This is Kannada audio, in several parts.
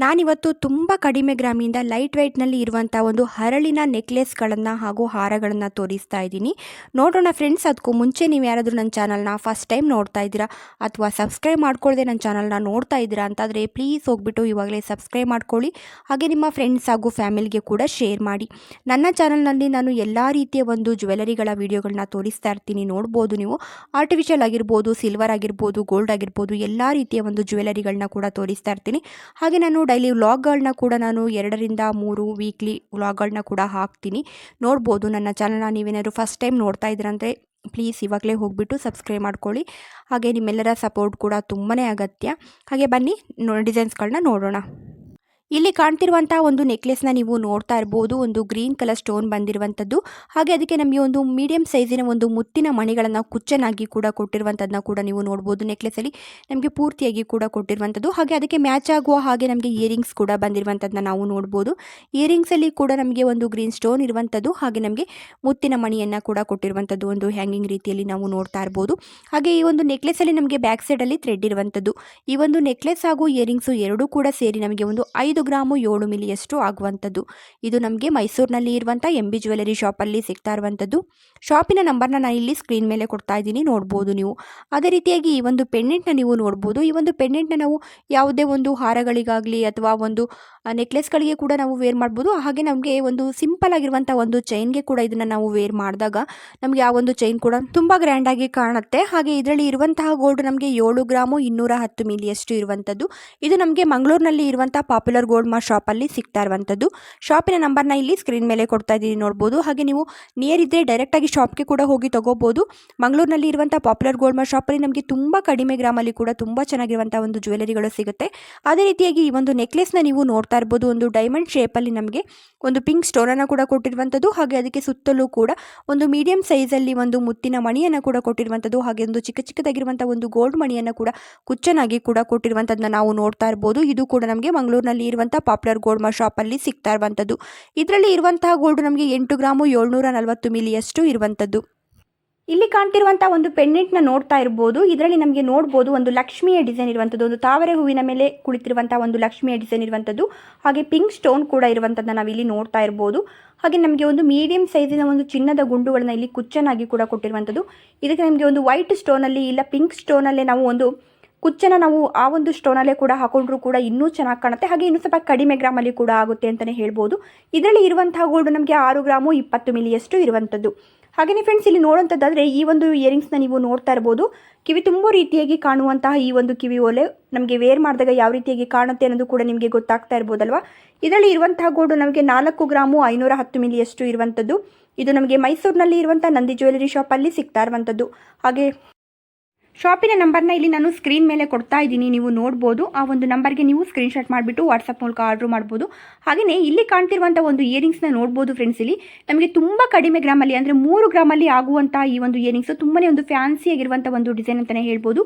ನಾನಿವತ್ತು ತುಂಬ ಕಡಿಮೆ ಗ್ರಾಮಿಂದ ಲೈಟ್ ವೆಯ್ಟ್ನಲ್ಲಿ ಇರುವಂಥ ಒಂದು ಹರಳಿನ ನೆಕ್ಲೆಸ್ಗಳನ್ನು ಹಾಗೂ ಹಾರಗಳನ್ನು ತೋರಿಸ್ತಾ ಇದ್ದೀನಿ. ನೋಡೋಣ ಫ್ರೆಂಡ್ಸ್, ಅದಕ್ಕೂ ಮುಂಚೆ ನೀವು ಯಾರಾದರೂ ನನ್ನ ಚಾನಲ್ನ ಫಸ್ಟ್ ಟೈಮ್ ನೋಡ್ತಾ ಇದ್ದೀರಾ ಅಥವಾ ಸಬ್ಸ್ಕ್ರೈಬ್ ಮಾಡ್ಕೊಳ್ಳದೆ ನನ್ನ ಚಾನಲ್ನ ನೋಡ್ತಾ ಇದ್ದೀರಾ ಅಂತಾದರೆ ಪ್ಲೀಸ್ ಹೋಗ್ಬಿಟ್ಟು ಇವಾಗಲೇ ಸಬ್ಸ್ಕ್ರೈಬ್ ಮಾಡ್ಕೊಳ್ಳಿ. ಹಾಗೆ ನಿಮ್ಮ ಫ್ರೆಂಡ್ಸ್ ಹಾಗೂ ಫ್ಯಾಮಿಲಿಗೆ ಕೂಡ ಶೇರ್ ಮಾಡಿ. ನನ್ನ ಚಾನಲ್ನಲ್ಲಿ ನಾನು ಎಲ್ಲ ರೀತಿಯ ಒಂದು ಜ್ಯುವೆಲರಿಗಳ ವೀಡಿಯೋಗಳನ್ನ ತೋರಿಸ್ತಾ ಇರ್ತೀನಿ. ನೋಡ್ಬೋದು ನೀವು. ಆರ್ಟಿಫಿಷಿಯಲ್ ಆಗಿರ್ಬೋದು, ಸಿಲ್ವರ್ ಆಗಿರ್ಬೋದು, ಗೋಲ್ಡ್ ಆಗಿರ್ಬೋದು, ಎಲ್ಲ ರೀತಿಯ ಒಂದು ಜ್ಯುವೆಲರಿಗಳನ್ನ ಕೂಡ ತೋರಿಸ್ತಾ ಇರ್ತೀನಿ. ಹಾಗೆ ನಾನು ಡೈಲಿ ವ್ಲಾಗ್ಗಳನ್ನ ಕೂಡ ನಾನು ಎರಡರಿಂದ ಮೂರು ವೀಕ್ಲಿ ವ್ಲಾಗ್ಗಳನ್ನ ಕೂಡ ಹಾಕ್ತೀನಿ. ನೋಡ್ಬೋದು ನನ್ನ ಚಾನಲ್ನ ನೀವೇನಾದ್ರು ಫಸ್ಟ್ ಟೈಮ್ ನೋಡ್ತಾ ಇದ್ದೀರಂದರೆ ಪ್ಲೀಸ್ ಇವಾಗಲೇ ಹೋಗ್ಬಿಟ್ಟು ಸಬ್ಸ್ಕ್ರೈಬ್ ಮಾಡ್ಕೊಳ್ಳಿ. ಹಾಗೆ ನಿಮ್ಮೆಲ್ಲರ ಸಪೋರ್ಟ್ ಕೂಡ ತುಂಬಾ ಅಗತ್ಯ. ಹಾಗೆ ಬನ್ನಿ, ನೋ ಡಿಸೈನ್ಸ್ಗಳನ್ನ ನೋಡೋಣ. ಇಲ್ಲಿ ಕಾಣ್ತಿರುವಂತಹ ಒಂದು ನೆಕ್ಲೆಸ್ನ ನೀವು ನೋಡ್ತಾ ಇರಬಹುದು ಒಂದು ಗ್ರೀನ್ ಕಲರ್ ಸ್ಟೋನ್ ಬಂದಿರುವಂಥದ್ದು ಹಾಗೆ ಅದಕ್ಕೆ ನಮಗೆ ಒಂದು ಮೀಡಿಯಂ ಸೈಜಿನ ಒಂದು ಮುತ್ತಿನ ಮಣಿಗಳನ್ನು ಕುಚ್ಚನಾಗಿ ಕೂಡ ಕೊಟ್ಟಿರುವಂಥದ್ದನ್ನ ಕೂಡ ನೀವು ನೋಡ್ಬೋದು ನೆಕ್ಲೆಸಲ್ಲಿ ನಮಗೆ ಪೂರ್ತಿಯಾಗಿ ಕೂಡ ಕೊಟ್ಟಿರುವಂಥದ್ದು ಹಾಗೆ ಅದಕ್ಕೆ ಮ್ಯಾಚ್ ಆಗುವ ಹಾಗೆ ನಮಗೆ ಇಯರಿಂಗ್ಸ್ ಕೂಡ ಬಂದಿರುವಂಥದ್ದನ್ನ ನಾವು ನೋಡ್ಬೋದು. ಇಯರಿಂಗ್ಸಲ್ಲಿ ಕೂಡ ನಮಗೆ ಒಂದು ಗ್ರೀನ್ ಸ್ಟೋನ್ ಇರುವಂಥದ್ದು ಹಾಗೆ ನಮಗೆ ಮುತ್ತಿನ ಮಣಿಯನ್ನು ಕೂಡ ಕೊಟ್ಟಿರುವಂಥದ್ದು ಒಂದು ಹ್ಯಾಂಗಿಂಗ್ ರೀತಿಯಲ್ಲಿ ನಾವು ನೋಡ್ತಾ ಇರ್ಬೋದು. ಹಾಗೆ ಈ ಒಂದು ನೆಕ್ಲೆಸಲ್ಲಿ ನಮಗೆ ಬ್ಯಾಕ್ ಸೈಡಲ್ಲಿ ಥ್ರೆಡ್ ಇರುವಂಥದ್ದು ಈ ಒಂದು ನೆಕ್ಲೆಸ್ ಹಾಗೂ ಇಯರಿಂಗ್ಸು ಎರಡೂ ಕೂಡ ಸೇರಿ ನಮಗೆ ಒಂದು ಐದು ಗ್ರಾಮು ಏಳು ಮಿಲಿಯಷ್ಟು ಆಗುವಂಥದ್ದು. ಇದು ನಮಗೆ ಮೈಸೂರಿನಲ್ಲಿ ಇರುವಂಥ ಎಂ ಬಿ ಜ್ಯುವೆಲರಿ ಶಾಪಲ್ಲಿ ಸಿಗ್ತಾ ಇರುವಂಥದ್ದು. ಶಾಪಿನ ನಂಬರ್ನ ನಾನು ಇಲ್ಲಿ ಸ್ಕ್ರೀನ್ ಮೇಲೆ ಕೊಡ್ತಾ ಇದ್ದೀನಿ, ನೋಡ್ಬೋದು ನೀವು. ಅದೇ ರೀತಿಯಾಗಿ ಈ ಒಂದು ಪೆಂಡೆಂಟ್ನ ನೀವು ನೋಡ್ಬೋದು. ಈ ಒಂದು ಪೆಂಡೆಂಟ್ನ ನಾವು ಯಾವುದೇ ಒಂದು ಹಾರಗಳಿಗಾಗಲಿ ಅಥವಾ ಒಂದು ನೆಕ್ಲೆಸ್ಗಳಿಗೆ ಕೂಡ ನಾವು ವೇರ್ ಮಾಡ್ಬೋದು. ಹಾಗೆ ನಮಗೆ ಒಂದು ಸಿಂಪಲ್ ಆಗಿರುವಂಥ ಒಂದು ಚೈನ್ಗೆ ಕೂಡ ಇದನ್ನು ನಾವು ವೇರ್ ಮಾಡಿದಾಗ ನಮಗೆ ಆ ಒಂದು ಚೈನ್ ಕೂಡ ತುಂಬ ಗ್ರ್ಯಾಂಡಾಗಿ ಕಾಣುತ್ತೆ. ಹಾಗೆ ಇದರಲ್ಲಿ ಇರುವಂತಹ ಗೋಲ್ಡ್ ನಮಗೆ ಏಳು ಗ್ರಾಮು ಇನ್ನೂರ ಹತ್ತು ಮಿಲಿಯಷ್ಟು ಇರುವಂಥದ್ದು. ಇದು ನಮಗೆ ಮಂಗಳೂರಿನಲ್ಲಿ ಇರುವಂಥ ಪಾಪ್ಯುಲರ್ ಗೋಲ್ಡ್ ಮಾ ಶಾಪಲ್ಲಿ ಸಿಗ್ತಾ ಇರುವಂಥದ್ದು. ಶಾಪಿನ ನಂಬರ್ನ ಇಲ್ಲಿ ಸ್ಕ್ರೀನ್ ಮೇಲೆ ಕೊಡ್ತಾ ಇದ್ದೀನಿ, ನೋಡ್ಬೋದು. ಹಾಗೆ ನೀವು ನಿಯರ್ ಇದ್ದರೆ ಡೈರೆಕ್ಟಾಗಿ ಶಾಪ್ಗೆ ಕೂಡ ಹೋಗಿ ತೊಗೋಬೋದು. ಮಂಗಳೂರಿನಲ್ಲಿ ಇರುವಂಥ ಪಾಪ್ಯುಲರ್ ಗೋಲ್ಡ್ ಮಾ ಶಾಪಲ್ಲಿ ನಮಗೆ ತುಂಬ ಕಡಿಮೆ ಗ್ರಾಮಲ್ಲಿ ಕೂಡ ತುಂಬ ಚೆನ್ನಾಗಿರುವಂಥ ಒಂದು ಜ್ಯುವೆಲರಿಗಳು ಸಿಗುತ್ತೆ. ಅದೇ ರೀತಿಯಾಗಿ ಈ ಒಂದು ನೆಕ್ಲೆಸ್ನ ನೀವು ನೋಡ್ತಾ ಇರ್ಬೋದು. ಒಂದು ಡೈಮಂಡ್ ಶೇಪಲ್ಲಿ ನಮಗೆ ಒಂದು ಪಿಂಕ್ ಸ್ಟೋನನ್ನು ಕೂಡ ಕೊಟ್ಟಿರುವಂಥದ್ದು. ಹಾಗೆ ಅದಕ್ಕೆ ಸುತ್ತಲೂ ಕೂಡ ಒಂದು ಮೀಡಿಯಂ ಸೈಜಲ್ಲಿ ಒಂದು ಮುತ್ತಿನ ಮಣಿಯನ್ನು ಕೂಡ ಕೊಟ್ಟಿರುವಂಥದ್ದು. ಹಾಗೆ ಒಂದು ಚಿಕ್ಕ ಚಿಕ್ಕದಾಗಿರುವಂಥ ಒಂದು ಗೋಲ್ಡ್ ಮಣಿಯನ್ನು ಕೂಡ ಕುಚ್ಚನಾಗಿ ಕೂಡ ಕೊಟ್ಟಿರುವಂಥದ್ದನ್ನ ನಾವು ನೋಡ್ತಾ ಇರ್ಬೋದು. ಇದು ಕೂಡ ನಮಗೆ ಮಂಗಳೂರಿನಲ್ಲಿ ಇರುವಂಥ ಪಾಪ್ಯುಲರ್ ಗೋಲ್ಡ್ ಮಾ ಶಾಪಲ್ಲಿ ಸಿಗ್ತಾ ಇರುವಂಥದ್ದು ಇದರಲ್ಲಿ ಇರುವಂತಹ ಗೋಲ್ಡ್ ನಮಗೆ ಎಂಟು ಗ್ರಾಮು ಏಳ್ನೂರ ನಲವತ್ತು ಮಿಲಿಯಷ್ಟು ಇರುವಂಥದ್ದು ಇಲ್ಲಿ ಕಾಣ್ತಿರುವಂತಹ ಒಂದು ಪೆಂಡೆಂಟ್ನ ನೋಡ್ತಾ ಇರಬಹುದು ಇದರಲ್ಲಿ ನಮಗೆ ನೋಡಬಹುದು ಒಂದು ಲಕ್ಷ್ಮಿಯ ಡಿಸೈನ್ ಇರುವಂಥದ್ದು ಒಂದು ತಾವರೆ ಹೂವಿನ ಮೇಲೆ ಕುಳಿತಿರುವಂತಹ ಒಂದು ಲಕ್ಷ್ಮಿಯ ಡಿಸೈನ್ ಇರುವಂಥದ್ದು ಹಾಗೆ ಪಿಂಕ್ ಸ್ಟೋನ್ ಕೂಡ ಇರುವಂತಹ ನಾವು ಇಲ್ಲಿ ನೋಡ್ತಾ ಇರಬಹುದು ಹಾಗೆ ನಮಗೆ ಒಂದು ಮೀಡಿಯಂ ಸೈಜಿನ ಒಂದು ಚಿನ್ನದ ಗುಂಡುಗಳನ್ನ ಇಲ್ಲಿ ಕುಚ್ಚನಾಗಿ ಕೂಡ ಕೊಟ್ಟಿರುವಂಥದ್ದು ಇದಕ್ಕೆ ನಮಗೆ ಒಂದು ವೈಟ್ ಸ್ಟೋನಲ್ಲಿ ಇಲ್ಲ, ಪಿಂಕ್ ಸ್ಟೋನಲ್ಲೇ ನಾವು ಒಂದು ಕುಚ್ಚನ ನಾವು ಆ ಒಂದು ಸ್ಟೋನಲ್ಲೇ ಕೂಡ ಹಾಕೊಂಡ್ರೂ ಕೂಡ ಇನ್ನೂ ಚೆನ್ನಾಗಿ ಕಾಣುತ್ತೆ. ಹಾಗೆ ಇನ್ನೂ ಸ್ವಲ್ಪ ಕಡಿಮೆ ಗ್ರಾಮಲ್ಲಿ ಕೂಡ ಆಗುತ್ತೆ ಅಂತಲೇ ಹೇಳ್ಬೋದು. ಇದರಲ್ಲಿ ಇರುವಂತಹ ಗೋಲ್ಡ್ ನಮಗೆ ಆರು ಗ್ರಾಮು ಇಪ್ಪತ್ತು ಮಿಲಿಯಷ್ಟು ಇರುವಂಥದ್ದು. ಹಾಗೆಯೇ ಫ್ರೆಂಡ್ಸ್ ಇಲ್ಲಿ ನೋಡುವಂಥದ್ದಾದರೆ ಈ ಒಂದು ಇಯರಿಂಗ್ಸ್ನ ನೀವು ನೋಡ್ತಾ ಇರ್ಬೋದು. ಕಿವಿ ತುಂಬ ರೀತಿಯಾಗಿ ಕಾಣುವಂತಹ ಈ ಒಂದು ಕಿವಿ ಓಲೆ ನಮಗೆ ವೇರ್ ಮಾಡಿದಾಗ ಯಾವ ರೀತಿಯಾಗಿ ಕಾಣುತ್ತೆ ಅನ್ನೋದು ಕೂಡ ನಿಮಗೆ ಗೊತ್ತಾಗ್ತಾ ಇರ್ಬೋದಲ್ವಾ? ಇದರಲ್ಲಿ ಇರುವಂತಹ ಗೋಲ್ಡ್ ನಮಗೆ ನಾಲ್ಕು ಗ್ರಾಮು ಐನೂರ ಹತ್ತು ಮಿಲಿಯಷ್ಟು ಇರುವಂಥದ್ದು. ಇದು ನಮಗೆ ಮೈಸೂರಿನಲ್ಲಿ ಇರುವಂಥ ನಂದಿ ಜ್ಯುವೆಲರಿ ಶಾಪಲ್ಲಿ ಸಿಗ್ತಾ ಇರುವಂಥದ್ದು. ಹಾಗೆ ಶಾಪಿನ ನಂಬರ್ನ ಇಲ್ಲಿ ನಾನು ಸ್ಕ್ರೀನ್ ಮೇಲೆ ಕೊಡ್ತಾ ಇದ್ದೀನಿ. ನೀವು ನೋಡ್ಬೋದು. ಆ ಒಂದು ನಂಬರ್ಗೆ ನೀವು ಸ್ಕ್ರೀನ್ಶಾಟ್ ಮಾಡಿಬಿಟ್ಟು ವಾಟ್ಸಪ್ ಮೂಲಕ ಆರ್ಡ್ರ್ ಮಾಡ್ಬೋದು. ಹಾಗೆಯೇ ಇಲ್ಲಿ ಕಾಣ್ತಿರುವಂಥ ಒಂದು ಇಯರಿಂಗ್ಸ್ನ ನೋಡ್ಬೋದು ಫ್ರೆಂಡ್ಸ್ ಇಲ್ಲಿ. ನಮಗೆ ತುಂಬ ಕಡಿಮೆ ಗ್ರಾಮಲ್ಲಿ ಅಂದರೆ ಮೂರು ಗ್ರಾಮಲ್ಲಿ ಆಗುವಂಥ ಈ ಒಂದು ಇಯರಿಂಗ್ಸು ತುಂಬಾ ಒಂದು ಫ್ಯಾನ್ಸಿ ಆಗಿರುವಂಥ ಒಂದು ಡಿಸೈನ್ ಅಂತಲೇ ಹೇಳ್ಬೋದು.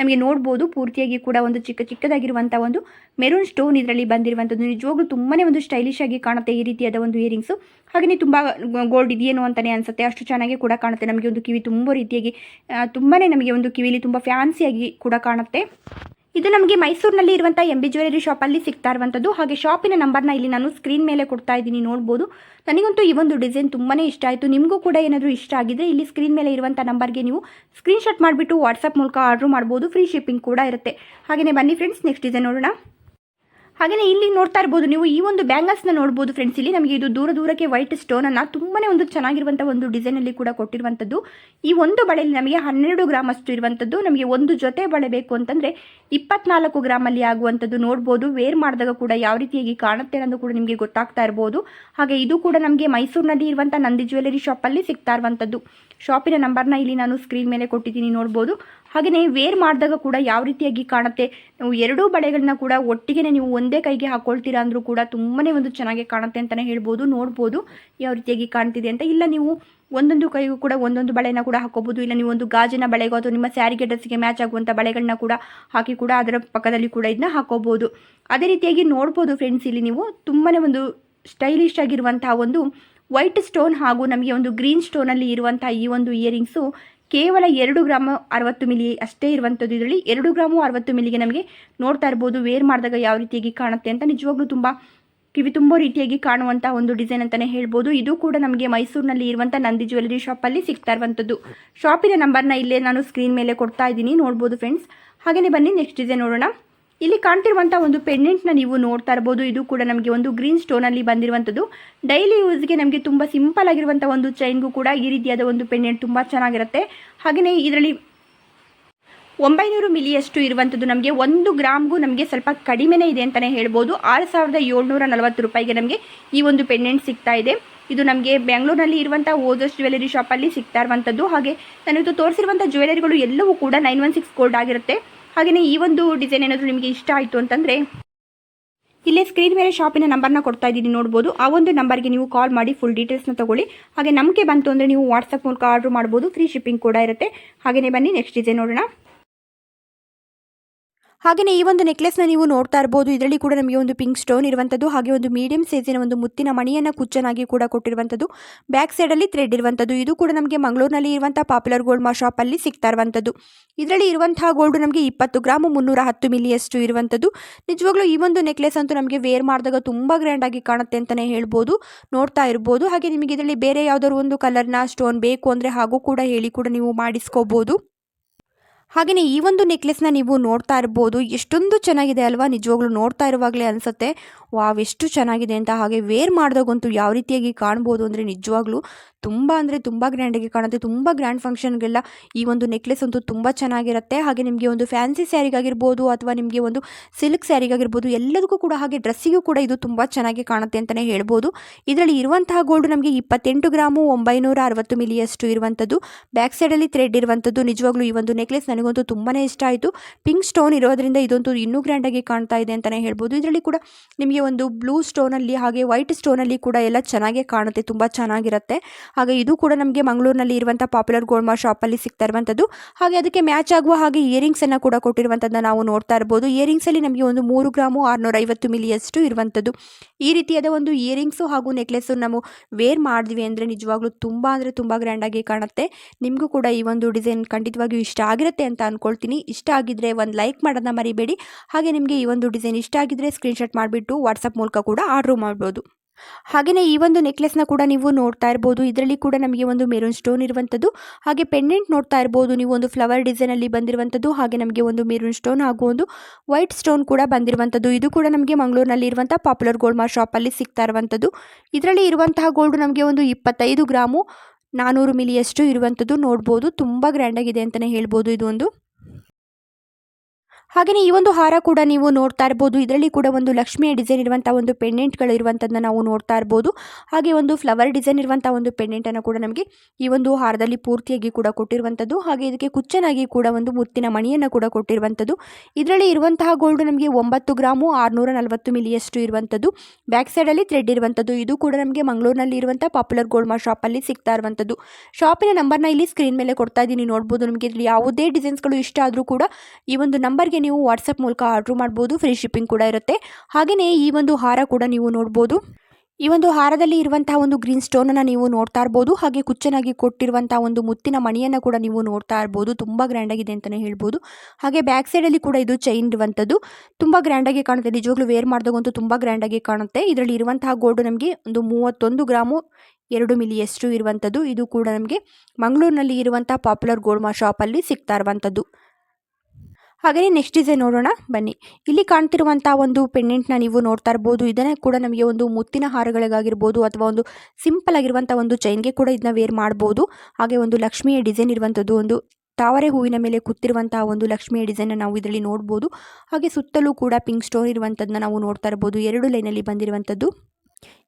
ನಮಗೆ ನೋಡ್ಬೋದು, ಪೂರ್ತಿಯಾಗಿ ಕೂಡ ಒಂದು ಚಿಕ್ಕ ಚಿಕ್ಕದಾಗಿರುವಂಥ ಒಂದು ಮೆರೂನ್ ಸ್ಟೋನ್ ಇದರಲ್ಲಿ ಬಂದಿರುವಂಥದ್ದು. ನಿಜವಾಗ್ಲೂ ತುಂಬಾ ಒಂದು ಸ್ಟೈಲಿಶ್ ಆಗಿ ಕಾಣುತ್ತೆ ಈ ರೀತಿಯಾದ ಒಂದು ಇಯರಿಂಗ್ಸು ಹಾಗೆಯೇ ತುಂಬ ಗೋಲ್ಡ್ ಇದೆಯೇನೋ ಅಂತಲೇ ಅನಿಸುತ್ತೆ. ಅಷ್ಟು ಚೆನ್ನಾಗಿ ಕೂಡ ಕಾಣುತ್ತೆ. ನಮಗೆ ಒಂದು ಕಿವಿ ತುಂಬ ರೀತಿಯಾಗಿ ತುಂಬಾ ನಮಗೆ ಒಂದು ಕಿವಿಲಿ ತುಂಬ ಫ್ಯಾನ್ಸಿಯಾಗಿ ಕೂಡ ಕಾಣುತ್ತೆ. ಇದು ನಮಗೆ ಮೈಸೂರಿನಲ್ಲಿ ಇರುವಂಥ ಎಂ ಬಿ ಜ್ಯುವೆಲರಿ ಶಾಪಲ್ಲಿ ಸಿಗ್ತಾ ಇರುವಂಥದ್ದು ಹಾಗೆ ಶಾಪಿನ ನಂಬರ್ನ ಇಲ್ಲಿ ನಾನು ಸ್ಕ್ರೀನ್ ಮೇಲೆ ಕೊಡ್ತಾ ಇದ್ದೀನಿ, ನೋಡ್ಬೋದು. ನನಗಂತೂ ಈ ಒಂದು ಡಿಸೈನ್ ತುಂಬಾ ಇಷ್ಟ ಆಯಿತು. ನಿಮಗೂ ಕೂಡ ಏನಾದರೂ ಇಷ್ಟ ಆಗಿದೆ ಇಲ್ಲಿ ಸ್ಕ್ರೀನ್ ಮೇಲೆ ಇರುವಂಥ ನಂಬರ್ಗೆ ನೀವು ಸ್ಕ್ರೀನ್ಶಾಟ್ ಮಾಡಿಬಿಟ್ಟು ವಾಟ್ಸಪ್ ಮೂಲಕ ಆರ್ಡ್ರ್ ಮಾಡ್ಬೋದು. ಫ್ರೀ ಶಿಪ್ಪಿಂಗ್ ಕೂಡ ಇರುತ್ತೆ. ಹಾಗೆಯೇ ಬನ್ನಿ ಫ್ರೆಂಡ್ಸ್ ನೆಕ್ಸ್ಟ್ ಡಿಸೈನ್ ನೋಡೋಣ. ಹಾಗೆಯೇ ಇಲ್ಲಿ ನೋಡ್ತಾ ಇರ್ಬೋದು, ನೀವು ಈ ಒಂದು ಬ್ಯಾಂಗಲ್ಸ್ನ ನೋಡ್ಬೋದು ಫ್ರೆಂಡ್ಸ್ ಇಲ್ಲಿ ನಮಗೆ ಇದು ದೂರ ದೂರಕ್ಕೆ ವೈಟ್ ಸ್ಟೋನನ್ನು ತುಂಬಾ ಒಂದು ಚೆನ್ನಾಗಿರುವಂಥ ಒಂದು ಡಿಸೈನಲ್ಲಿ ಕೂಡ ಕೊಟ್ಟಿರುವಂಥದ್ದು ಈ ಒಂದು ಬಳೆಯಲ್ಲಿ ನಮಗೆ ಹನ್ನೆರಡು ಗ್ರಾಮ್ ಅಷ್ಟು ಇರುವಂಥದ್ದು ನಮಗೆ ಒಂದು ಜೊತೆ ಬಳೆ ಬೇಕು ಅಂತಂದರೆ ಇಪ್ಪತ್ನಾಲ್ಕು ಗ್ರಾಮಲ್ಲಿ ಆಗುವಂಥದ್ದು ನೋಡ್ಬೋದು. ವೇರ್ ಮಾಡಿದಾಗ ಕೂಡ ಯಾವ ರೀತಿಯಾಗಿ ಕಾಣುತ್ತೆ ಅನ್ನೋದು ಕೂಡ ನಿಮಗೆ ಗೊತ್ತಾಗ್ತಾ ಇರ್ಬೋದು. ಹಾಗೆ ಇದು ಕೂಡ ನಮಗೆ ಮೈಸೂರಿನಲ್ಲಿ ಇರುವಂಥ ನಂದಿ ಜ್ಯುವೆಲರಿ ಶಾಪಲ್ಲಿ ಸಿಗ್ತಾ ಇರುವಂಥದ್ದು ಶಾಪಿನ ನಂಬರ್ನ ಇಲ್ಲಿ ನಾನು ಸ್ಕ್ರೀನ್ ಮೇಲೆ ಕೊಟ್ಟಿದ್ದೀನಿ ನೋಡ್ಬೋದು. ಹಾಗೆಯೇ ವೇರ್ ಮಾಡಿದಾಗ ಕೂಡ ಯಾವ ರೀತಿಯಾಗಿ ಕಾಣುತ್ತೆ? ನೀವು ಎರಡೂ ಬಳೆಗಳನ್ನ ಕೂಡ ಒಟ್ಟಿಗೆ ನೀವು ಒಂದೇ ಕೈಗೆ ಹಾಕೊಳ್ತೀರಾ ಅಂದರೂ ಕೂಡ ತುಂಬಾ ಒಂದು ಚೆನ್ನಾಗಿ ಕಾಣುತ್ತೆ ಅಂತಲೇ ಹೇಳ್ಬೋದು, ನೋಡ್ಬೋದು ಯಾವ ರೀತಿಯಾಗಿ ಕಾಣ್ತಿದೆ ಅಂತ. ಇಲ್ಲ ನೀವು ಒಂದೊಂದು ಕೈಗೂ ಕೂಡ ಒಂದೊಂದು ಬಳೆನ ಕೂಡ ಹಾಕೋಬೋದು, ಇಲ್ಲ ನೀವು ಒಂದು ಗಾಜಿನ ಬಳೆಗೋ ಅಥವಾ ನಿಮ್ಮ ಸ್ಯಾರಿಗೆ ಡ್ರೆಸ್ಗೆ ಮ್ಯಾಚ್ ಆಗುವಂಥ ಬಳೆಗಳನ್ನ ಕೂಡ ಹಾಕಿ ಕೂಡ ಅದರ ಪಕ್ಕದಲ್ಲಿ ಕೂಡ ಇದನ್ನ ಹಾಕೋಬೋದು. ಅದೇ ರೀತಿಯಾಗಿ ನೋಡ್ಬೋದು ಫ್ರೆಂಡ್ಸ್ ಇಲ್ಲಿ ನೀವು ತುಂಬಾ ಒಂದು ಸ್ಟೈಲಿಶ್ ಆಗಿರುವಂತಹ ಒಂದು ವೈಟ್ ಸ್ಟೋನ್ ಹಾಗೂ ನಮಗೆ ಒಂದು ಗ್ರೀನ್ ಸ್ಟೋನಲ್ಲಿ ಇರುವಂತಹ ಈ ಒಂದು ಇಯರಿಂಗ್ಸು ಕೇವಲ ಎರಡು ಗ್ರಾಮು ಅರವತ್ತು ಮಿಲಿ ಅಷ್ಟೇ ಇರುವಂಥದ್ದು ಇದರಲ್ಲಿ. ಎರಡು ಗ್ರಾಮು ಅರವತ್ತು ಮಿಲಿಗೆ ನಮಗೆ ನೋಡ್ತಾ ಇರ್ಬೋದು ವೇರ್ ಮಾಡಿದಾಗ ಯಾವ ರೀತಿಯಾಗಿ ಕಾಣುತ್ತೆ ಅಂತ. ನಿಜವಾಗ್ಲೂ ತುಂಬ ಕಿವಿ ತುಂಬ ರೀತಿಯಾಗಿ ಕಾಣುವಂಥ ಒಂದು ಡಿಸೈನ್ ಅಂತಲೇ ಹೇಳ್ಬೋದು. ಇದು ಕೂಡ ನಮಗೆ ಮೈಸೂರಿನಲ್ಲಿ ಇರುವಂಥ ನಂದಿ ಜ್ಯುವೆಲರಿ ಶಾಪಲ್ಲಿ ಸಿಗ್ತಾ ಇರುವಂಥದ್ದು. ಶಾಪಿನ ನಂಬರ್ನ ಇಲ್ಲೇ ನಾನು ಸ್ಕ್ರೀನ್ ಮೇಲೆ ಕೊಡ್ತಾ ಇದ್ದೀನಿ. ನೋಡ್ಬೋದು ಫ್ರೆಂಡ್ಸ್ ಹಾಗೆಯೇ ಬನ್ನಿ ನೆಕ್ಸ್ಟ್ ಡಿಸೈನ್ ನೋಡೋಣ. ಇಲ್ಲಿ ಕಾಣ್ತಿರುವಂತಹ ಒಂದು ಪೆಂಡೆಂಟ್ನ ನೀವು ನೋಡ್ತಾ ಇರಬಹುದು ಇದು ಕೂಡ ನಮಗೆ ಒಂದು ಗ್ರೀನ್ ಸ್ಟೋನ್ ಅಲ್ಲಿ ಬಂದಿರುವಂಥದ್ದು ಡೈಲಿ ಯೂಸ್ಗೆ ನಮಗೆ ತುಂಬಾ ಸಿಂಪಲ್ ಆಗಿರುವಂತಹ ಒಂದು ಚೈನ್ಗೂ ಕೂಡ ಈ ರೀತಿಯಾದ ಒಂದು ಪೆಂಡೆಂಟ್ ತುಂಬಾ ಚೆನ್ನಾಗಿರುತ್ತೆ. ಹಾಗೆಯೇ ಇದರಲ್ಲಿ ಒಂಬೈನೂರು ಮಿಲಿಯಷ್ಟು ಇರುವಂಥದ್ದು ನಮಗೆ ಒಂದು ಗ್ರಾಮ್ಗೂ ನಮಗೆ ಸ್ವಲ್ಪ ಕಡಿಮೆನೇ ಇದೆ ಅಂತಲೇ ಹೇಳ್ಬೋದು. ಆರು ಸಾವಿರದ ಏಳ್ನೂರ ನಲವತ್ತು ರೂಪಾಯಿಗೆ ನಮಗೆ ಈ ಒಂದು ಪೆಂಡೆಂಟ್ ಸಿಗ್ತಾ ಇದೆ. ಇದು ನಮಗೆ ಬೆಂಗಳೂರಿನಲ್ಲಿ ಇರುವಂಥ ಓದಸ್ ಜ್ಯುವೆಲರಿ ಶಾಪಲ್ಲಿ ಸಿಗ್ತಾ ಇರುವಂಥದ್ದು ಹಾಗೆ ನಾನು ಇದು ತೋರಿಸಿರುವಂಥ ಜ್ಯುವೆಲರಿಗಳು ಎಲ್ಲವೂ ಕೂಡ ನೈನ್ ಒನ್ ಸಿಕ್ಸ್ ಗೋಲ್ಡ್ ಆಗಿರುತ್ತೆ. ಹಾಗೆಯೇ ಈ ಒಂದು ಡಿಸೈನ್ ಏನಾದರೂ ನಿಮಗೆ ಇಷ್ಟ ಆಯಿತು ಅಂತಂದರೆ, ಇಲ್ಲೇ ಸ್ಕ್ರೀನ್ ಮೇಲೆ ಶಾಪಿನ ನಂಬರ್ನ ಕೊಡ್ತಾ ಇದ್ದೀನಿ ನೋಡ್ಬೋದು. ಆ ಒಂದು ನಂಬರ್ಗೆ ನೀವು ಕಾಲ್ ಮಾಡಿ ಫುಲ್ ಡೀಟೇಲ್ಸ್ನ ತಗೊಳ್ಳಿ. ಹಾಗೆ ನಮಗೆ ಬಂತು ಅಂದರೆ ನೀವು ವಾಟ್ಸಪ್ ಮೂಲಕ ಆರ್ಡ್ರ್ ಮಾಡ್ಬೋದು. ಫ್ರೀ ಶಿಪ್ಪಿಂಗ್ ಕೂಡ ಇರುತ್ತೆ. ಹಾಗೆಯೇ ಬನ್ನಿ ನೆಕ್ಸ್ಟ್ ಡಿಸೈನ್ ನೋಡೋಣ. ಹಾಗೆಯೇ ಈ ಒಂದು ನೆಕ್ಲೆಸ್ನ ನೀವು ನೋಡ್ತಾ ಇರಬಹುದು ಇದರಲ್ಲಿ ಕೂಡ ನಮಗೆ ಒಂದು ಪಿಂಕ್ ಸ್ಟೋನ್ ಇರುವಂಥದ್ದು ಹಾಗೆ ಒಂದು ಮೀಡಿಯಂ ಸೈಜಿನ ಒಂದು ಮುತ್ತಿನ ಮಣಿಯನ್ನು ಕುಚ್ಚನಾಗಿ ಕೂಡ ಕೊಟ್ಟಿರುವಂಥದ್ದು ಬ್ಯಾಕ್ ಸೈಡಲ್ಲಿ ಥ್ರೆಡ್ ಇರುವಂಥದ್ದು ಇದು ಕೂಡ ನಮಗೆ ಮಂಗಳೂರಿನಲ್ಲಿ ಇರುವಂಥ ಪಾಪ್ಯುಲರ್ ಗೋಲ್ಡ್ ಮಾ ಶಾಪಲ್ಲಿ ಸಿಗ್ತಾ ಇರುವಂಥದ್ದು ಇದರಲ್ಲಿ ಇರುವಂತಹ ಗೋಲ್ಡ್ ನಮಗೆ ಇಪ್ಪತ್ತು ಗ್ರಾಮು ಮುನ್ನೂರ ಹತ್ತು ಮಿಲಿಯಷ್ಟು ಇರುವಂಥದ್ದು ನಿಜವಾಗ್ಲೂ ಈ ಒಂದು ನೆಕ್ಲೆಸ್ ಅಂತೂ ನಮಗೆ ವೇರ್ ಮಾಡಿದಾಗ ತುಂಬ ಗ್ರ್ಯಾಂಡಾಗಿ ಕಾಣುತ್ತೆ ಅಂತಲೇ ಹೇಳ್ಬೋದು. ನೋಡ್ತಾ ಇರ್ಬೋದು. ಹಾಗೆ ನಿಮಗೆ ಇದರಲ್ಲಿ ಬೇರೆ ಯಾವುದಾದ್ರು ಒಂದು ಕಲರ್ನ ಸ್ಟೋನ್ ಬೇಕು ಅಂದರೆ ಹಾಗೂ ಕೂಡ ಹೇಳಿ ಕೂಡ ನೀವು ಮಾಡಿಸ್ಕೋಬೋದು. ಹಾಗೆಯೇ ಈ ಒಂದು ನೆಕ್ಲೆಸ್ನ ನೀವು ನೋಡ್ತಾ ಇರ್ಬೋದು. ಎಷ್ಟೊಂದು ಚೆನ್ನಾಗಿದೆ ಅಲ್ವಾ? ನಿಜವಾಗ್ಲೂ ನೋಡ್ತಾ ಇರುವಾಗಲೇ ಅನಿಸುತ್ತೆ. ವಾವ್, ಎಷ್ಟು ಚೆನ್ನಾಗಿದೆ ಅಂತ ಹಾಗೆ ವೇರ್ ಮಾಡಿದಾಗಂತೂ ಯಾವ ರೀತಿಯಾಗಿ ಕಾಣ್ಬೋದು ಅಂದರೆ ನಿಜವಾಗ್ಲೂ ತುಂಬ ಅಂದರೆ ತುಂಬ ಗ್ರ್ಯಾಂಡಾಗಿ ಕಾಣುತ್ತೆ. ತುಂಬ ಗ್ರ್ಯಾಂಡ್ ಫಂಕ್ಷನ್ಗೆಲ್ಲ ಈ ಒಂದು ನೆಕ್ಲೆಸ್ ಅಂತೂ ತುಂಬ ಚೆನ್ನಾಗಿರುತ್ತೆ. ಹಾಗೆ ನಿಮಗೆ ಒಂದು ಫ್ಯಾನ್ಸಿ ಸ್ಯಾರಿಗಾಗಿರ್ಬೋದು ಅಥವಾ ನಿಮಗೆ ಒಂದು ಸಿಲ್ಕ್ ಸ್ಯಾರಿಗಾಗಿರ್ಬೋದು ಎಲ್ಲದಕ್ಕೂ ಕೂಡ ಹಾಗೆ ಡ್ರೆಸ್ಸಿಗೂ ಕೂಡ ಇದು ತುಂಬ ಚೆನ್ನಾಗಿ ಕಾಣುತ್ತೆ ಅಂತಲೇ ಹೇಳ್ಬೋದು. ಇದರಲ್ಲಿ ಇರುವಂತಹ ಗೋಲ್ಡ್ ನಮಗೆ ಇಪ್ಪತ್ತೆಂಟು ಗ್ರಾಮು ಒಂಬೈನೂರ ಅರವತ್ತು ಮಿಲಿಯಷ್ಟು ಇರುವಂಥದ್ದು ಬ್ಯಾಕ್ ಸೈಡಲ್ಲಿ ಥ್ರೆಡ್ ಇರುವಂಥದ್ದು ನಿಜವಾಗ್ಲೂ ಈ ಒಂದು ನೆಕ್ಲೆಸ್ ನನಗಂತೂ ತುಂಬಾ ಇಷ್ಟ ಆಯಿತು. ಪಿಂಕ್ ಸ್ಟೋನ್ ಇರೋದ್ರಿಂದ ಇದಂತೂ ಇನ್ನೂ ಗ್ರ್ಯಾಂಡಾಗಿ ಕಾಣ್ತಾ ಇದೆ ಅಂತಲೇ ಹೇಳ್ಬೋದು. ಇದರಲ್ಲಿ ಕೂಡ ನಿಮಗೆ ಒಂದು ಬ್ಲೂ ಸ್ಟೋನಲ್ಲಿ ಹಾಗೆ ವೈಟ್ ಸ್ಟೋನಲ್ಲಿ ಕೂಡ ಎಲ್ಲ ಚೆನ್ನಾಗೇ ಕಾಣುತ್ತೆ, ತುಂಬ ಚೆನ್ನಾಗಿರುತ್ತೆ. ಹಾಗೆ ಇದು ಕೂಡ ನಮಗೆ ಮಂಗಳೂರಿನಲ್ಲಿ ಇರುವಂಥ ಪಾಪ್ಯುಲರ್ ಗೋಲ್ಮಾ ಶಾಪಲ್ಲಿ ಸಿಗ್ತಾ ಇರುವಂಥದ್ದು ಹಾಗೆ ಅದಕ್ಕೆ ಮ್ಯಾಚ್ ಆಗುವ ಹಾಗೆ ಇಯರಿಂಗ್ಸನ್ನು ಕೂಡ ಕೊಟ್ಟಿರುವಂಥದ್ದನ್ನ ನಾವು ನೋಡ್ತಾ ಇರ್ಬೋದು. ಇಯರಿಂಗ್ಸಲ್ಲಿ ನಮಗೆ ಒಂದು ಮೂರು ಗ್ರಾಮು ಆರುನೂರ ಐವತ್ತು ಮಿಲಿಯಷ್ಟು ಇರುವಂಥದ್ದು ಈ ರೀತಿಯಾದ ಒಂದು ಇಯರಿಂಗ್ಸು ಹಾಗೂ ನೆಕ್ಲೆಸ್ಸು ನಾವು ವೇರ್ ಮಾಡಿದ್ವಿ ಅಂದರೆ ನಿಜವಾಗ್ಲೂ ತುಂಬ ಅಂದರೆ ತುಂಬ ಗ್ರ್ಯಾಂಡಾಗಿ ಕಾಣುತ್ತೆ. ನಿಮಗೂ ಕೂಡ ಈ ಒಂದು ಡಿಸೈನ್ ಖಂಡಿತವಾಗಿಯೂ ಇಷ್ಟ ಆಗಿರುತ್ತೆ ಅಂತ ಅಂದ್ಕೊಳ್ತೀನಿ ಇಷ್ಟ ಆಗಿದ್ರೆ ಒಂದು ಲೈಕ್ ಮಾಡೋದನ್ನ ಮರಿಬೇಡಿ. ಹಾಗೆ ನಿಮಗೆ ಈ ಒಂದು ಡಿಸೈನ್ ಇಷ್ಟ ಆಗಿದ್ರೆ ಸ್ಕ್ರೀನ್ಶಾಟ್ ಮಾಡಿಬಿಟ್ಟು ವಾಟ್ಸಪ್ ಮೂಲಕ ಕೂಡ ಆರ್ಡ್ರ್ ಮಾಡ್ಬೋದು. ಹಾಗೆಯೇ ಈ ಒಂದು ನೆಕ್ಲೆಸ್ನ ಕೂಡ ನೀವು ನೋಡ್ತಾ ಇರ್ಬೋದು. ಇದರಲ್ಲಿ ಕೂಡ ನಮಗೆ ಒಂದು ಮೆರೂನ್ ಸ್ಟೋನ್ ಇರುವಂಥದ್ದು ಹಾಗೆ ಪೆಂಡೆಂಟ್ ನೋಡ್ತಾ ಇರ್ಬೋದು. ನೀವು ಒಂದು ಫ್ಲವರ್ ಡಿಸೈನಲ್ಲಿ ಬಂದಿರುವಂಥದ್ದು ಹಾಗೆ ನಮಗೆ ಒಂದು ಮೆರೂನ್ ಸ್ಟೋನ್ ಹಾಗೂ ಒಂದು ವೈಟ್ ಸ್ಟೋನ್ ಕೂಡ ಬಂದಿರುವಂಥದ್ದು ಇದು ಕೂಡ ನಮಗೆ ಮಂಗಳೂರಿನಲ್ಲಿ ಇರುವಂಥ ಪಾಪ್ಯುಲರ್ ಗೋಲ್ಡ್ ಮಾರ್ ಶಾಪಲ್ಲಿ ಸಿಗ್ತಾ ಇರುವಂಥದ್ದು ಇದರಲ್ಲಿ ಇರುವಂತಹ ಗೋಲ್ಡ್ ನಮಗೆ ಒಂದು ಇಪ್ಪತ್ತೈದು ಗ್ರಾಮು ನಾನ್ನೂರು ಮಿಲಿಯಷ್ಟು ಇರುವಂಥದ್ದು ನೋಡ್ಬೋದು. ತುಂಬ ಗ್ರ್ಯಾಂಡಾಗಿದೆ ಅಂತಲೇ ಹೇಳ್ಬೋದು ಇದು ಒಂದು. ಹಾಗೆಯೇ ಈ ಒಂದು ಹಾರ ಕೂಡ ನೀವು ನೋಡ್ತಾ ಇರ್ಬೋದು. ಇದರಲ್ಲಿ ಕೂಡ ಒಂದು ಲಕ್ಷ್ಮಿಯ ಡಿಸೈನ್ ಇರುವಂತಹ ಒಂದು ಪೆಂಡೆಂಟ್ಗಳು ಇರುವಂಥದ್ದನ್ನ ನಾವು ನೋಡ್ತಾ ಇರ್ಬೋದು. ಹಾಗೆ ಒಂದು ಫ್ಲವರ್ ಡಿಸೈನ್ ಇರುವಂತಹ ಒಂದು ಪೆಂಡೆಂಟನ್ನು ಕೂಡ ನಮಗೆ ಈ ಒಂದು ಹಾರದಲ್ಲಿ ಪೂರ್ತಿಯಾಗಿ ಕೂಡ ಕೊಟ್ಟಿರುವಂಥದ್ದು ಹಾಗೆ ಇದಕ್ಕೆ ಕುಚ್ಚನಾಗಿ ಕೂಡ ಒಂದು ಮುತ್ತಿನ ಮಣಿಯನ್ನು ಕೂಡ ಕೊಟ್ಟಿರುವಂಥದ್ದು ಇದರಲ್ಲಿ ಇರುವಂತಹ ಗೋಲ್ಡ್ ನಮಗೆ ಒಂಬತ್ತು ಗ್ರಾಮು ಆರುನೂರ ನಲವತ್ತು ಮಿಲಿಯಷ್ಟು ಇರುವಂಥದ್ದು ಬ್ಯಾಕ್ ಸೈಡಲ್ಲಿ ಥ್ರೆಡ್ ಇರುವಂಥದ್ದು ಇದು ಕೂಡ ನಮಗೆ ಮಂಗಳೂರಿನಲ್ಲಿ ಇರುವಂಥ ಪಾಪ್ಯುಲರ್ ಗೋಲ್ಡ್ ಮಾ ಶಾಪಲ್ಲಿ ಸಿಗ್ತಾ ಇರುವಂಥದ್ದು ಶಾಪಿನ ನಂಬರ್ನ ಇಲ್ಲಿ ಸ್ಕ್ರೀನ್ ಮೇಲೆ ಕೊಡ್ತಾ ಇದ್ದೀನಿ. ನೋಡ್ಬೋದು ನಮಗೆ ಇಲ್ಲಿ ಯಾವುದೇ ಡಿಸೈನ್ಸ್ಗಳು ಇಷ್ಟ ಆದರೂ ಕೂಡ ಈ ಒಂದು ನಂಬರ್ಗೆ ನೀವು ವಾಟ್ಸಪ್ ಮೂಲಕ ಆರ್ಡ್ರ್ ಮಾಡ್ಬೋದು ಫ್ರೀ ಶಿಪ್ಪಿಂಗ್ ಕೂಡ ಇರುತ್ತೆ. ಹಾಗೆಯೇ ಈ ಒಂದು ಹಾರ ಕೂಡ ನೀವು ನೋಡ್ಬೋದು. ಈ ಒಂದು ಹಾರದಲ್ಲಿ ಇರುವಂತಹ ಒಂದು ಗ್ರೀನ್ ಸ್ಟೋನನ್ನು ನೀವು ನೋಡ್ತಾ ಇರ್ಬೋದು. ಹಾಗೆ ಕುಚ್ಚನಾಗಿ ಕೊಟ್ಟಿರುವಂತಹ ಒಂದು ಮುತ್ತಿನ ಮಣಿಯನ್ನು ಕೂಡ ನೀವು ನೋಡ್ತಾ ಇರ್ಬೋದು. ತುಂಬ ಗ್ರ್ಯಾಂಡಾಗಿದೆ ಅಂತಲೇ ಹೇಳ್ಬೋದು. ಹಾಗೆ ಬ್ಯಾಕ್ ಸೈಡಲ್ಲಿ ಕೂಡ ಇದು ಚೈನ್ ಇರುವಂಥದ್ದು. ತುಂಬ ಗ್ರ್ಯಾಂಡಾಗಿ ಕಾಣುತ್ತೆ. ನಿಜವಾಗ್ಲೂ ವೇರ್ ಮಾಡಿದಾಗಂತೂ ತುಂಬ ಗ್ರ್ಯಾಂಡಾಗಿ ಕಾಣುತ್ತೆ. ಇದರಲ್ಲಿ ಇರುವಂತಹ ಗೋಲ್ಡ್ ನಮಗೆ ಒಂದು ಮೂವತ್ತೊಂದು ಗ್ರಾಮು, ಎರಡು ಮಿಲಿಯಷ್ಟು ಇರುವಂಥದ್ದು. ಇದು ಕೂಡ ನಮಗೆ ಮಂಗಳೂರಿನಲ್ಲಿ ಇರುವಂಥ ಪಾಪ್ಯುಲರ್ ಗೋಲ್ಡ್ ಮಾ ಶಾಪಲ್ಲಿ ಸಿಗ್ತಾ ಇರುವಂಥದ್ದು. ಹಾಗೆಯೇ ನೆಕ್ಸ್ಟ್ ಡಿಸೈನ್ ನೋಡೋಣ, ಬನ್ನಿ. ಇಲ್ಲಿ ಕಾಣ್ತಿರುವಂಥ ಒಂದು ಪೆಂಡೆಂಟ್ನ ನೀವು ನೋಡ್ತಾ ಇರ್ಬೋದು. ಇದನ್ನೇ ಕೂಡ ನಮಗೆ ಒಂದು ಮುತ್ತಿನ ಹಾರಗಳಿಗಾಗಿರ್ಬೋದು ಅಥವಾ ಒಂದು ಸಿಂಪಲ್ ಆಗಿರುವಂಥ ಒಂದು ಚೈನ್ಗೆ ಕೂಡ ಇದನ್ನ ವೇರ್ ಮಾಡ್ಬೋದು. ಹಾಗೆ ಒಂದು ಲಕ್ಷ್ಮಿಯ ಡಿಸೈನ್ ಇರುವಂಥದ್ದು ಒಂದು ತಾವರೆ ಹೂವಿನ ಮೇಲೆ ಕೂತಿರುವಂತಹ ಒಂದು ಲಕ್ಷ್ಮಿಯ ಡಿಸೈನ್ ನಾವು ಇದರಲ್ಲಿ ನೋಡ್ಬೋದು. ಹಾಗೆ ಸುತ್ತಲೂ ಕೂಡ ಪಿಂಕ್ ಸ್ಟೋನ್ ಇರುವಂಥದ್ದನ್ನ ನಾವು ನೋಡ್ತಾ ಇರ್ಬೋದು. ಎರಡು ಲೈನಲ್ಲಿ ಬಂದಿರುವಂಥದ್ದು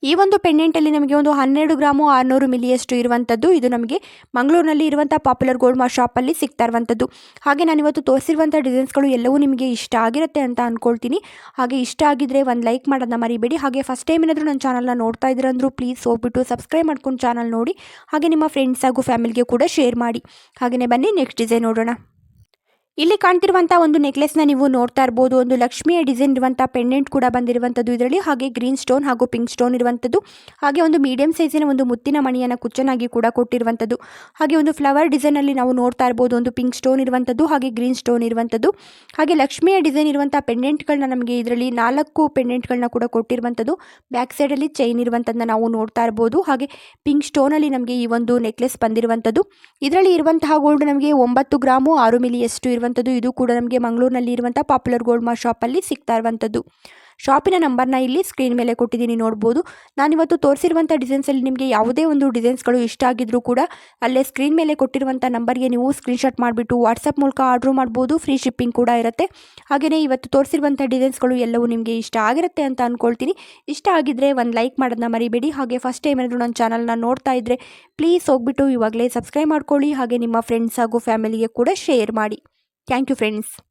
ಈ ಒಂದು ಪೆಂಡೆಂಟಲ್ಲಿ ನಮಗೆ ಒಂದು ಹನ್ನೆರಡು ಗ್ರಾಮು ಆರುನೂರು ಮಿಲಿಯಷ್ಟು ಇರುವಂಥದ್ದು. ಇದು ನಮಗೆ ಮಂಗಳೂರಿನಲ್ಲಿ ಇರುವಂಥ ಪಾಪ್ಯುಲರ್ ಗೋಲ್ಡ್ ಮಾ ಶಾಪಲ್ಲಿ ಸಿಗ್ತಾ ಇರುವಂಥದ್ದು. ಹಾಗೆ ನಾನು ಇವತ್ತು ತೋರಿಸಿರುವಂಥ ಡಿಸೈನ್ಸ್ಗಳು ಎಲ್ಲವೂ ನಿಮಗೆ ಇಷ್ಟ ಆಗಿರುತ್ತೆ ಅಂತ ಅಂದ್ಕೊಳ್ತೀನಿ ಹಾಗೆ ಇಷ್ಟ ಆಗಿದ್ದರೆ ಒಂದು ಲೈಕ್ ಮಾಡೋದನ್ನ ಮರಿಬೇಡಿ. ಹಾಗೆ ಫಸ್ಟ್ ಟೈಮ್ ಏನಾದರೂ ನನ್ನ ಚಾನಲ್ನ ನೋಡ್ತಾ ಇದ್ರಂದ್ರೂ ಪ್ಲೀಸ್ ಹೋಗ್ಬಿಟ್ಟು ಸಬ್ಸ್ಕ್ರೈಬ್ ಮಾಡ್ಕೊಂಡು ಚಾನಲ್ ನೋಡಿ. ಹಾಗೆ ನಿಮ್ಮ ಫ್ರೆಂಡ್ಸ್ ಹಾಗೂ ಫ್ಯಾಮಿಲಿಗೆ ಕೂಡ ಶೇರ್ ಮಾಡಿ. ಹಾಗೆಯೇ ಬನ್ನಿ ನೆಕ್ಸ್ಟ್ ಡಿಸೈನ್ ನೋಡೋಣ. ಇಲ್ಲಿ ಕಾಣ್ತಿರುವಂತಹ ಒಂದು ನೆಕ್ಲೆಸ್ನ ನೀವು ನೋಡ್ತಾ ಇರಬಹುದು ಒಂದು ಲಕ್ಷ್ಮಿಯ ಡಿಸೈನ್ ಇರುವಂತಹ ಪೆಂಡೆಂಟ್ ಕೂಡ ಬಂದಿರುವಂತದ್ದು ಇದರಲ್ಲಿ. ಹಾಗೆ ಗ್ರೀನ್ ಸ್ಟೋನ್ ಹಾಗೂ ಪಿಂಕ್ ಸ್ಟೋನ್ ಇರುವಂತದ್ದು. ಹಾಗೆ ಒಂದು ಮೀಡಿಯಂ ಸೈಜಿನ ಒಂದು ಮುತ್ತಿನ ಮಣಿಯನ್ನು ಕುಚ್ಚನಾಗಿ ಕೂಡ ಕೊಟ್ಟಿರುವಂತದ್ದು. ಹಾಗೆ ಒಂದು ಫ್ಲವರ್ ಡಿಸೈನ್ ಅಲ್ಲಿ ನಾವು ನೋಡ್ತಾ ಇರಬಹುದು ಒಂದು ಪಿಂಕ್ ಸ್ಟೋನ್ ಇರುವಂತದ್ದು, ಹಾಗೆ ಗ್ರೀನ್ ಸ್ಟೋನ್ ಇರುವಂತದ್ದು. ಹಾಗೆ ಲಕ್ಷ್ಮಿಯ ಡಿಸೈನ್ ಇರುವಂತಹ ಪೆಂಡೆಂಟ್ ಗಳನ್ನ ನಮಗೆ ಇದರಲ್ಲಿ ನಾಲ್ಕು ಪೆಂಡೆಂಟ್ ಗಳನ್ನ ಕೂಡ ಕೊಟ್ಟಿರುವಂತದ್ದು. ಬ್ಯಾಕ್ ಸೈಡ್ ಅಲ್ಲಿ ಚೈನ್ ಇರುವಂತದ್ದನ್ನ ನಾವು ನೋಡ್ತಾ ಇರಬಹುದು ಹಾಗೆ ಪಿಂಕ್ ಸ್ಟೋನ್ ಅಲ್ಲಿ ನಮಗೆ ಈ ಒಂದು ನೆಕ್ಲೆಸ್ ಬಂದಿರುವಂತದ್ದು. ಇದರಲ್ಲಿ ಇರುವಂತಹ ಗೋಲ್ಡ್ ನಮಗೆ ಒಂಬತ್ತು ಗ್ರಾಮು ಆರು ಮಿಲಿಯಷ್ಟು ಇರುವಂಥದ್ದು ಇದು ಕೂಡ ನಮಗೆ ಮಂಗಳೂರಿನಲ್ಲಿ ಇರುವಂಥ ಪಾಪ್ಯುಲರ್ ಗೋಲ್ಡ್ ಮಾರ್ ಶಾಪಲ್ಲಿ ಸಿಗ್ತಾ ಇರುವಂಥದ್ದು ಶಾಪಿನ ನಂಬರ್ನ ಇಲ್ಲಿ ಸ್ಕ್ರೀನ್ ಮೇಲೆ ಕೊಟ್ಟಿದ್ದೀನಿ, ನೋಡ್ಬೋದು. ನಾನಿವತ್ತು ತೋರಿಸಿರುವಂಥ ಡಿಸೈನ್ಸಲ್ಲಿ ನಿಮಗೆ ಯಾವುದೇ ಒಂದು ಡಿಸೈನ್ಸ್ಗಳು ಇಷ್ಟ ಆಗಿದ್ರೂ ಕೂಡ ಅಲ್ಲೇ ಸ್ಕ್ರೀನ್ ಮೇಲೆ ಕೊಟ್ಟಿರುವಂಥ ನಂಬರ್ಗೆ ನೀವು ಸ್ಕ್ರೀನ್ಶಾಟ್ ಮಾಡಿಬಿಟ್ಟು ವಾಟ್ಸಪ್ ಮೂಲಕ ಆರ್ಡ್ರ್ ಮಾಡ್ಬೋದು ಫ್ರೀ ಶಿಪ್ಪಿಂಗ್ ಕೂಡ ಇರುತ್ತೆ. ಹಾಗೆಯೇ ಇವತ್ತು ತೋರಿಸಿರುವಂಥ ಡಿಸೈನ್ಸ್ಗಳು ಎಲ್ಲವೂ ನಿಮಗೆ ಇಷ್ಟ ಆಗಿರುತ್ತೆ ಅಂತ ಅಂದ್ಕೊಳ್ತೀನಿ ಇಷ್ಟ ಆಗಿದ್ದರೆ ಒಂದು ಲೈಕ್ ಮಾಡೋದನ್ನ ಮರಿಬೇಡಿ. ಹಾಗೆ ಫಸ್ಟ್ ಟೈಮ್ ಏನಾದರೂ ನನ್ನ ಚಾನಲ್ನ ನೋಡ್ತಾ ಇದ್ದರೆ ಪ್ಲೀಸ್ ಹೋಗ್ಬಿಟ್ಟು ಇವಾಗಲೇ ಸಬ್ಸ್ಕ್ರೈಬ್ ಮಾಡ್ಕೊಳ್ಳಿ. ಹಾಗೆ ನಿಮ್ಮ ಫ್ರೆಂಡ್ಸ್ ಹಾಗೂ ಫ್ಯಾಮಿಲಿಗೆ ಕೂಡ ಶೇರ್ ಮಾಡಿ. Thank you friends.